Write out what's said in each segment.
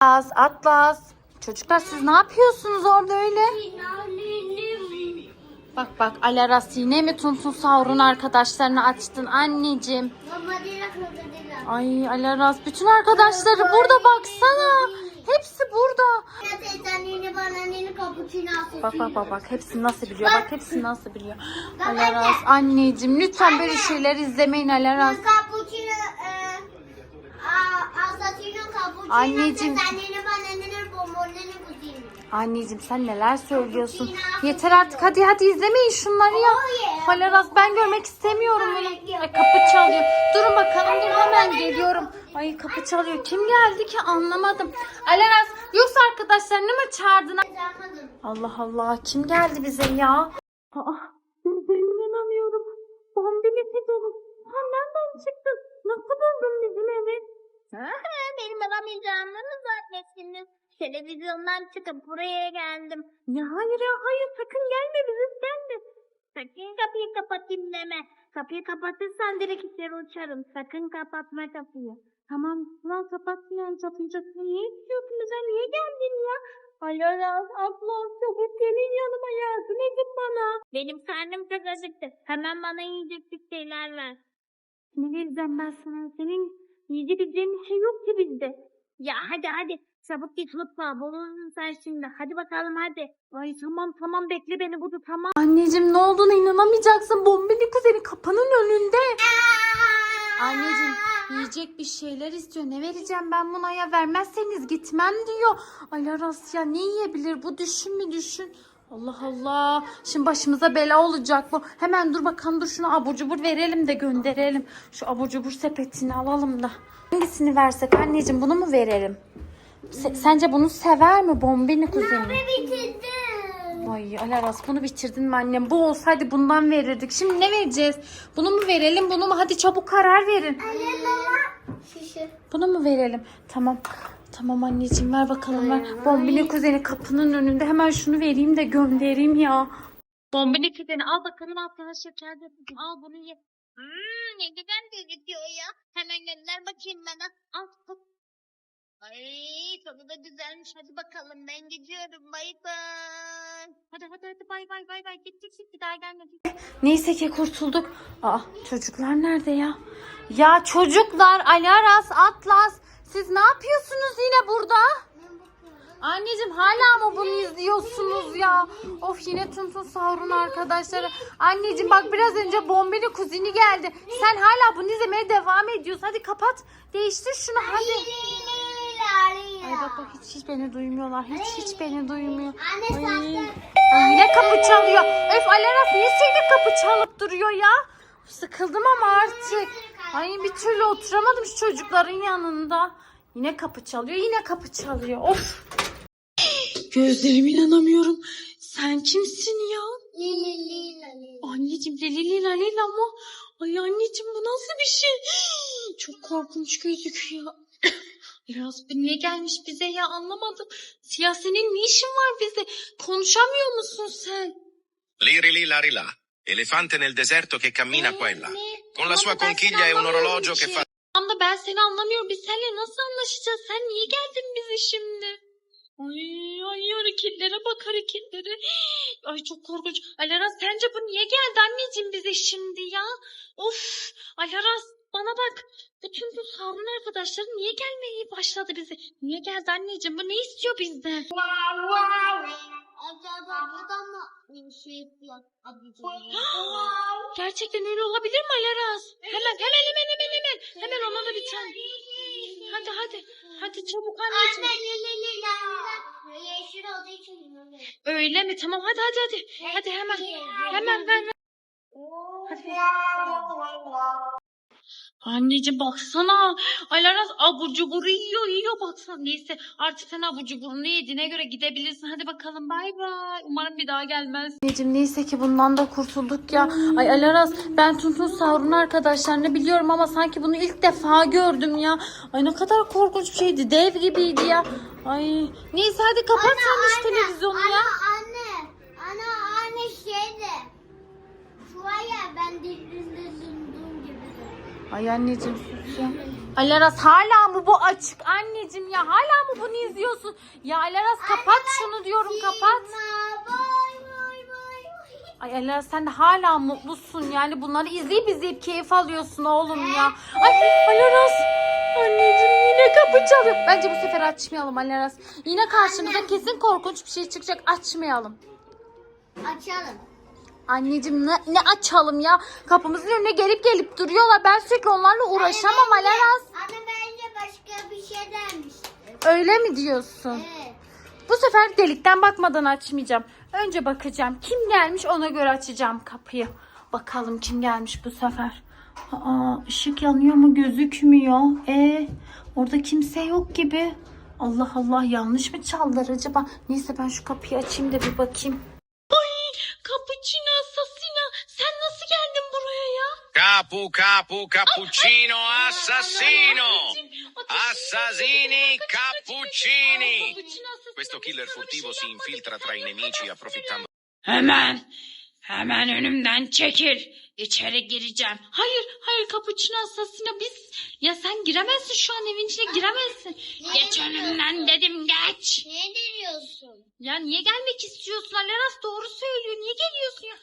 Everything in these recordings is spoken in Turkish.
Atlas, Atlas. Çocuklar siz ne yapıyorsunuz orada öyle? Bak bak Alaras yine mi Tunsun Savrun arkadaşlarını açtın anneciğim? Ay Alaras bütün arkadaşları burada baksana. Hepsi burada. Bak bak bak bak hepsi nasıl biliyor bak hepsi nasıl biliyor. Alaras anneciğim lütfen böyle şeyler izlemeyin Alaras. Cappuccino, e, a- assassino cappuccino, Anneciğim. Anneciğim sen neler söylüyorsun? Yeter artık hadi hadi izlemeyin şunları ya. Alaras ben görmek istemiyorum bunu. Ay, kapı çalıyor. Durun bakalım dur hemen geliyorum. Ay kapı çalıyor. Kim geldi ki anlamadım. Alaras yoksa arkadaşlarını mı çağırdın? Allah Allah kim geldi bize ya? Aa, ben inanamıyorum. Bombili fidanım. Sen nereden çıktın? Nasıl buldun bizim evi? Benim aramayacağımı mı zannettiniz? Televizyondan çıkıp buraya geldim. Ya hayır ya hayır sakın gelme bizi gelme. Sakın kapıyı kapatayım deme. Kapıyı kapatırsan direkt içeri uçarım. Sakın kapatma kapıyı. Tamam lan kapatmayan kapıyacaksın. Niye istiyorsun bize? Niye geldin ya? Alaraz abla çabuk gelin yanıma yardım edin bana. Benim karnım çok acıktı. Hemen bana yiyecek şeyler ver. Ne vereceğim ben sana? Senin yiyeceğin bir şey yok ki bizde. Ya hadi hadi. Çabuk git mutfağa. Bulursun sen şimdi. Hadi bakalım hadi. Ay tamam tamam bekle beni burada tamam. Anneciğim ne olduğunu inanamayacaksın. Bombili kuzeni kapının önünde. Anneciğim yiyecek bir şeyler istiyor. Ne vereceğim ben buna ya? Vermezseniz gitmem diyor. Ay Aras ya ne yiyebilir bu? Düşün mü düşün. Allah Allah. Şimdi başımıza bela olacak bu. Hemen dur bakalım dur şunu abur cubur verelim de gönderelim. Şu abur cubur sepetini alalım da. Hangisini versek anneciğim bunu mu verelim? Se- sence bunu sever mi bombini kuzeni? Bitirdim. Ay Alaras bunu bitirdin mi annem? Bu olsaydı bundan verirdik. Şimdi ne vereceğiz? Bunu mu verelim bunu mu? Hadi çabuk karar verin. Anne baba. Şişi. Bunu mu verelim? Tamam. Tamam anneciğim ver bakalım ver. Bombini kuzeni kapının önünde. Hemen şunu vereyim de göndereyim ya. Bombini kuzeni al bakalım arkadaşlar. Al bunu ye. Hmm, ne güzel gözüküyor ya. Hemen gönder bakayım bana. Al. al. Ay tadı da güzelmiş. Hadi bakalım ben gidiyorum. Bay bay. Hadi hadi hadi bay bay bay bay. Git git git bir daha gelme. Neyse ki kurtulduk. Aa çocuklar nerede ya? Ya çocuklar Alaras Atlas siz ne yapıyorsunuz yine burada? Anneciğim hala mı bunu izliyorsunuz ya? Of yine Tuntun Savrun arkadaşları. Anneciğim bak biraz önce Bombeli kuzini geldi. Sen hala bunu izlemeye devam ediyorsun. Hadi kapat. Değiştir şunu hadi. Ay bak bak hiç hiç beni duymuyorlar. Hiç hiç beni duymuyor. Anne Ay, ay yine kapı çalıyor. Öf Alaras niye sürekli kapı çalıp duruyor ya? Sıkıldım ama artık. Ay bir türlü oturamadım şu çocukların yanında. Yine kapı çalıyor, yine kapı çalıyor. Of. Gözlerime inanamıyorum. Sen kimsin ya? Lili lila lila. Anneciğim Lili Lalila ama. Ay anneciğim bu nasıl bir şey? Çok korkunç gözüküyor. Biraz bu niye gelmiş bize ya anlamadım. Siyah senin ne işin var bize? Konuşamıyor musun sen? Liri li lari là, elefante nel deserto che cammina qua e là. Con la sua conchiglia e un orologio che fa Tam da ben seni anlamıyorum. Biz seninle nasıl anlaşacağız? Sen niye geldin bize şimdi? Ay, ay hareketlere bak hareketlere. Ay çok korkunç. Alaras sence bu niye geldi anneciğim bize şimdi ya? Of Alaras bana bak. Bütün bu sarın arkadaşları niye gelmeye başladı bize? Niye geldi anneciğim? Bu ne istiyor bizden? Şey? Gerçekten öyle olabilir mi Alaras? Hemen hemen hemen hemen hemen. Hemen ona da bir tane. Hadi hadi. Hadi çabuk anneciğim. Yeşil olduğu için. Öyle mi? Tamam hadi hadi hadi. Hadi hemen. Hemen ver. ver. Anneciğim baksana. Alaras abur cuburu yiyor yiyor baksana. Neyse artık sen abur cuburunu yediğine göre gidebilirsin. Hadi bakalım bay bay. Umarım bir daha gelmez. Anneciğim neyse ki bundan da kurtulduk ya. Ay Alaras ben Tuntun Savrun arkadaşlarını biliyorum ama sanki bunu ilk defa gördüm ya. Ay ne kadar korkunç bir şeydi. Dev gibiydi ya. Ay neyse hadi kapat sen şu televizyonu ya. Anne, ana anne şeydi. Şu var ya ben gibi. Ay anneciğim sus ya. Alaras hala mı bu açık anneciğim ya? Hala mı bunu izliyorsun? Ya Alaras kapat şunu diyorum kapat. Ay Alaras sen de hala mutlusun yani bunları izleyip izleyip keyif alıyorsun oğlum ya. Ay Alaras anneciğim yine kapı çalıyor. Bence bu sefer açmayalım Alaras. Yine karşımıza kesin korkunç bir şey çıkacak açmayalım. Açalım. Anneciğim ne, ne açalım ya? Kapımızın önüne gelip gelip duruyorlar. Ben sürekli onlarla uğraşamam Alaras. Anne bence başka bir şey dermiş. Öyle mi diyorsun? Evet. Bu sefer delikten bakmadan açmayacağım. Önce bakacağım. Kim gelmiş ona göre açacağım kapıyı. Bakalım kim gelmiş bu sefer. Aa, ışık yanıyor mu gözükmüyor. E orada kimse yok gibi. Allah Allah yanlış mı çaldılar acaba? Neyse ben şu kapıyı açayım da bir bakayım. Ay kapıcino asasina sen nasıl geldin buraya ya? Capu, capu, cappuccino, assassino! Assassini, cappuccini! Questo killer furtivo si infiltra tra i nemici approfittando Hemen, hemen önümden çekil. İçeri gireceğim. Hayır, hayır kapıçın asasına biz. Ya sen giremezsin şu an evin içine giremezsin. Geç önümden dedim geç. Ne diyorsun? Ya niye gelmek istiyorsun? Aleras doğru söylüyor. Niye geliyorsun ya?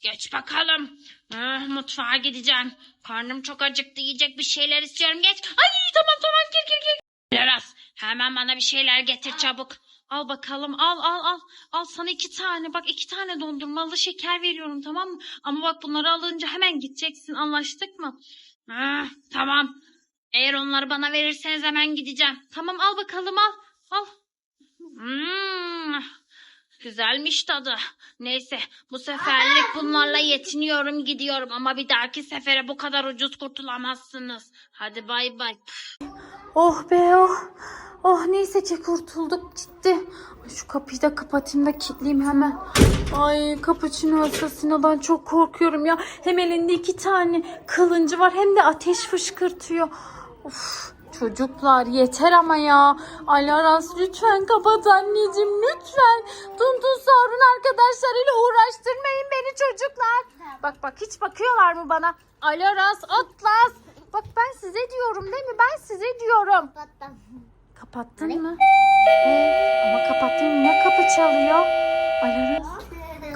Geç bakalım. Ah, mutfağa gideceğim. Karnım çok acıktı. Yiyecek bir şeyler istiyorum. Geç. Ay tamam tamam gir gir gir. Aleras hemen bana bir şeyler getir çabuk. Al bakalım al al al. Al sana iki tane bak iki tane dondurmalı şeker veriyorum tamam mı? Ama bak bunları alınca hemen gideceksin anlaştık mı? Ah, tamam. Eğer onları bana verirseniz hemen gideceğim. Tamam al bakalım al. Al. Hmm, güzelmiş tadı. Neyse bu seferlik bunlarla yetiniyorum gidiyorum ama bir dahaki sefere bu kadar ucuz kurtulamazsınız. Hadi bay bay. Oh be oh. Oh neyse ki kurtulduk gitti. Şu kapıyı da kapatayım da kilitleyeyim hemen. Ay kapıçını asasinadan çok korkuyorum ya. Hem elinde iki tane kılıncı var hem de ateş fışkırtıyor. Of çocuklar yeter ama ya. Alaras lütfen kapat anneciğim lütfen. Tuntun Saur'un arkadaşlarıyla uğraştırmayın beni çocuklar. Bak bak hiç bakıyorlar mı bana? Alaras Atlas. Bak ben size diyorum değil mi? Ben size diyorum. Kapattın mı? Ee, ama kapattın yine kapı çalıyor. Alaras.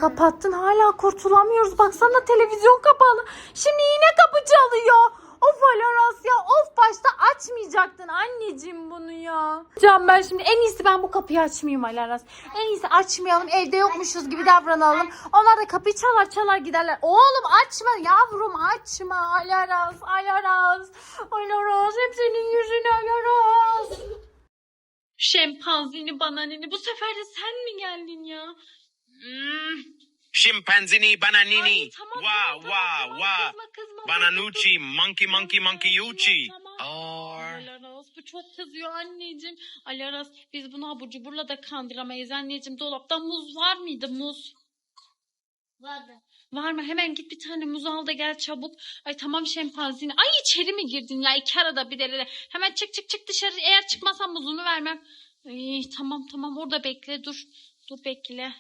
Kapattın hala kurtulamıyoruz. Baksana televizyon kapalı. Şimdi yine kapı çalıyor. Of Alaras ya of başta açmayacaktın anneciğim bunu ya. Can ben şimdi en iyisi ben bu kapıyı açmayayım Alaras. En iyisi açmayalım evde yokmuşuz gibi davranalım. Onlar da kapıyı çalar çalar giderler. Oğlum açma yavrum açma Alaras Alaras. Alaras hep senin yüzüne Alaras. Şempanzini bananini bu sefer de sen mi geldin ya? Hmm. Scimpanzini, bananini, Ay, tamam, wa, tamam, wa, tamam, wa, kızma, kızma, bananucci, monkey, monkey, monkeyucci. Tamam. Or... Alaras bu çok kızıyor anneciğim. Alaras biz bunu abur cuburla da kandıramayız anneciğim. Dolapta muz var mıydı muz? Vardı. Var mı? Hemen git bir tane muz al da gel çabuk. Ay tamam şempanzini. Ay içeri mi girdin ya? İki arada bir derede. Hemen çık çık çık dışarı. Eğer çıkmazsan muzunu vermem. Ay, tamam tamam orada bekle dur. Dur bekle.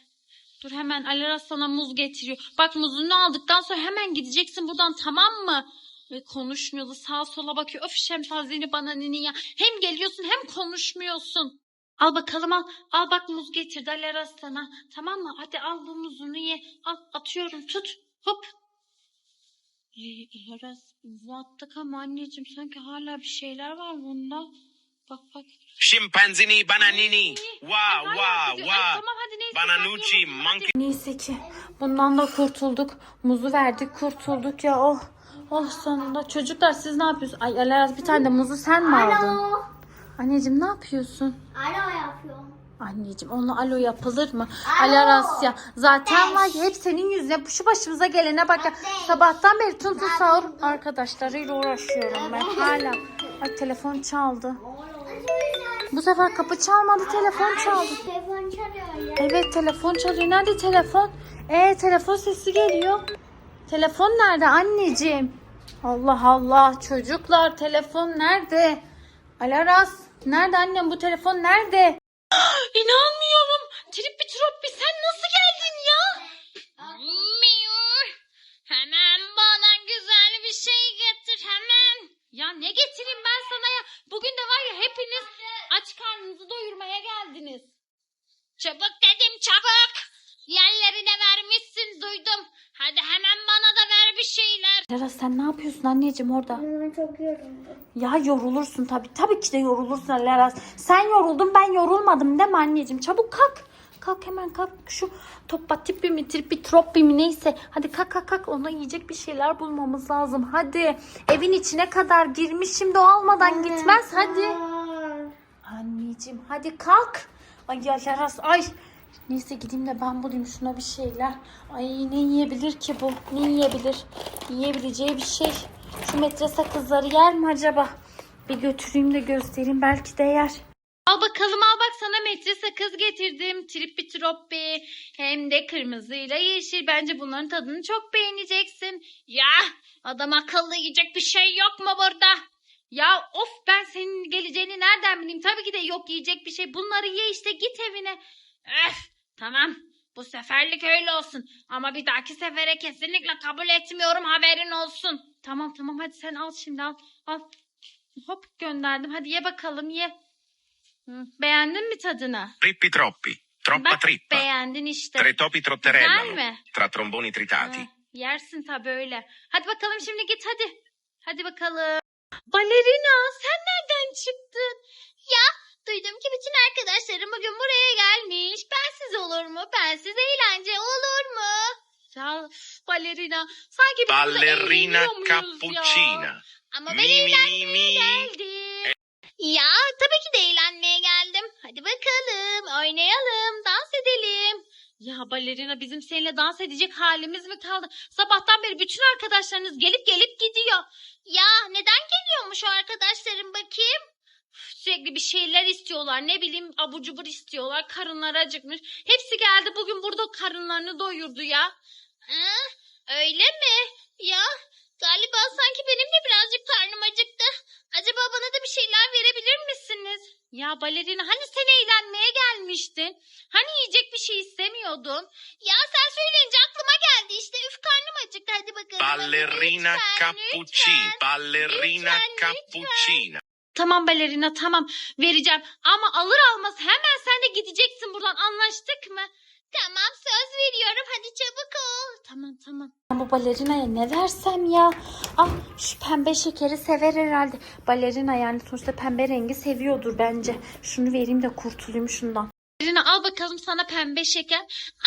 Dur hemen Alaras sana muz getiriyor. Bak muzunu aldıktan sonra hemen gideceksin buradan tamam mı? Ve konuşmuyordu sağa sola bakıyor. Öf şempanzini bana nini ya. Hem geliyorsun hem konuşmuyorsun. Al bakalım al. Al bak muz getirdi Alaras sana. Tamam mı? Hadi al bu muzunu ye. Al atıyorum tut. Hop. Alaras muzu attık ama anneciğim sanki hala bir şeyler var bunda. Bak bak. Scimpanzini, bananini, wa, wa, wa, tamam hadi neyse. bananucci, monkey. Neyse ki bundan da kurtulduk. Muzu verdik kurtulduk ya oh. Oh sonunda. Çocuklar siz ne yapıyorsunuz? Ay Alaraz bir tane de muzu sen mi aldın? Alo. Anneciğim ne yapıyorsun? Alo yapıyorum. Anneciğim onunla alo yapılır mı? Alo. Alaraz ya zaten Beş. var ya hep senin yüzüne şu başımıza gelene bak ya. Beş. Sabahtan beri Tuntu Sahur arkadaşlarıyla uğraşıyorum ben hala. Ay telefon çaldı. Bu sefer kapı çalmadı telefon çaldı. Telefon çalıyor. Evet telefon çalıyor. Nerede telefon? Ee telefon sesi geliyor. Telefon nerede anneciğim? Allah Allah çocuklar telefon nerede? Alaras nerede annem bu telefon nerede? İnanmıyorum. Trippi troppi sen nasıl geldin ya? Miu. Hemen bana güzel bir şey getir hemen. Ya ne getireyim ben sana ya? Bugün de var ya hepiniz aç karnınızı doyurmaya geldiniz. Çabuk dedim çabuk. Yerlerine vermişsin duydum. Hadi hemen bana da ver bir şeyler. Lara sen ne yapıyorsun anneciğim orada? Ben çok yoruldum. Ya yorulursun tabii. Tabii ki de yorulursun Lara. Sen yoruldun ben yorulmadım değil mi anneciğim? Çabuk kalk. Kalk hemen kalk. Şu toppa tipi mi tripi troppi mi neyse. Hadi kalk kalk kalk. Ona yiyecek bir şeyler bulmamız lazım. Hadi. Evin içine kadar girmiş şimdi o almadan gitmez. Hadi. Anneciğim hadi kalk. Ay ya Laras ay. Neyse gideyim de ben bulayım şuna bir şeyler. Ay ne yiyebilir ki bu? Ne yiyebilir? Yiyebileceği bir şey. Şu metre sakızları yer mi acaba? Bir götüreyim de göstereyim belki de yer. Al bakalım al bak sana metre sakız getirdim. Trippi troppi. Hem de kırmızıyla yeşil. Bence bunların tadını çok beğeneceksin. Ya adam akıllı yiyecek bir şey yok mu burada? Ya of ben senin geleceğini nereden bileyim? Tabii ki de yok yiyecek bir şey. Bunları ye işte git evine. Öf tamam bu seferlik öyle olsun. Ama bir dahaki sefere kesinlikle kabul etmiyorum haberin olsun. Tamam tamam hadi sen al şimdi al. Al. Hop gönderdim. Hadi ye bakalım ye. Hı, Beğendin mi tadını? Trippi troppi, troppa Bak trippa. beğendin işte. Tre topi Güzel trotterellano. mi? Tra tromboni tritati. Ha, yersin tabii öyle. Hadi bakalım şimdi git hadi. Hadi bakalım. Balerina sen nereden çıktın? Duydum ki bütün arkadaşlarım bugün buraya gelmiş. Bensiz olur mu? Bensiz eğlence olur mu? Ya balerina sanki biz burada Ballerina ya? cappuccina. Ama ben Mi mi eğlenmeye mi mi. geldim. Ya tabii ki de eğlenmeye geldim. Hadi bakalım oynayalım, dans edelim. Ya balerina bizim seninle dans edecek halimiz mi kaldı? Sabahtan beri bütün arkadaşlarınız gelip gelip gidiyor. Ya neden geliyormuş o arkadaşlarım bakayım? Sürekli bir şeyler istiyorlar. Ne bileyim abur cubur istiyorlar. Karınları acıkmış. Hepsi geldi bugün burada karınlarını doyurdu ya. Hı? Öyle mi? Ya galiba sanki benim de birazcık karnım acıktı. Acaba bana da bir şeyler verebilir misiniz? Ya balerina hani sen eğlenmeye gelmiştin? Hani yiyecek bir şey istemiyordun? Ya sen söyleyince aklıma geldi işte. Üf karnım acıktı. Hadi bakalım. Ballerina Lütfen, cappuccina. lütfen. Ballerina Lütfen, lütfen. Tamam balerina tamam vereceğim. Ama alır almaz hemen sen de gideceksin buradan anlaştık mı? Tamam söz veriyorum. Hadi çabuk ol. Tamam tamam. Ben bu balerinaya ne versem ya? Ah şu pembe şekeri sever herhalde. Balerina yani sonuçta pembe rengi seviyordur bence. Şunu vereyim de kurtulayım şundan. Balerina al bakalım sana pembe şeker.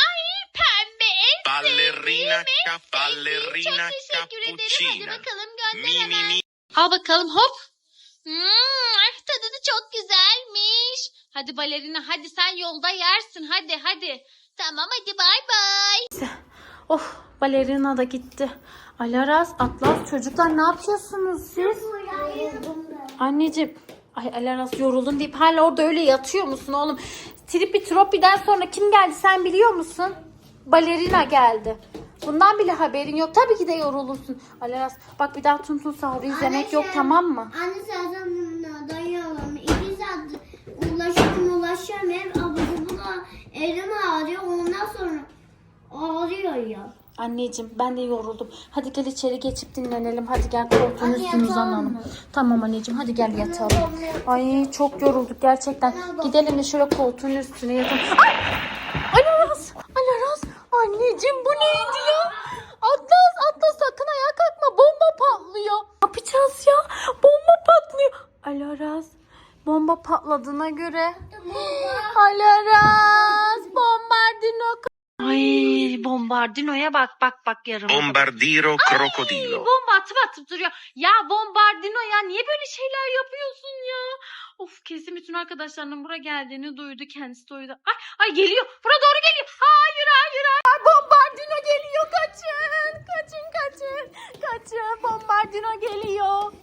Ay pembe en Ballerina cap sevdiğim. ballerina Çok teşekkür ederim. Hadi bakalım gönder hemen. Al bakalım hop. Hmm, tadı da çok güzelmiş. Hadi balerina hadi sen yolda yersin hadi hadi. Tamam hadi bay bay. Of balerina da gitti. Alaraz, Atlas çocuklar ne yapıyorsunuz siz? Anneciğim. Ay Alaraz yoruldun deyip hala orada öyle yatıyor musun oğlum? Tripi Tropi'den sonra kim geldi sen biliyor musun? Balerina geldi. Bundan bile haberin yok. Tabii ki de yorulursun. Alaraz bak bir daha Tuntun Sahur'u izlemek yok tamam mı? Anne sen bununla dayanalım. İki saat ulaşıyorum ulaşıyorum. Hem abucu bula elim ağrıyor. Ondan sonra ağrıyor ya. Anneciğim ben de yoruldum. Hadi gel içeri geçip dinlenelim. Hadi gel koltuğun Hadi üstüne yatalım uzanalım. mı? Tamam anneciğim hadi gel yatalım. Ay çok yorulduk gerçekten. Gidelim de şöyle koltuğun üstüne yatalım. Ay! Anneciğim bu neydi ya? Atlas Atlas sakın ayağa kalkma. Bomba patlıyor. Ne yapacağız ya? Bomba patlıyor. Alaraz bomba patladığına göre. Alaraz bombardino. Ay bombardinoya bak bak bak yarım. Bombardiro crocodilo. Bomba atıp atıp duruyor. Ya bombardino ya niye böyle şeyler yapıyorsun ya? Of kesin bütün arkadaşlarının buraya geldiğini duydu. Kendisi duydu. Ay, ay geliyor. Bura doğru geliyor. Hayır hayır hayır. Bombardino geliyor. Kaçın. Kaçın kaçın. Kaçın. Bombardino geliyor.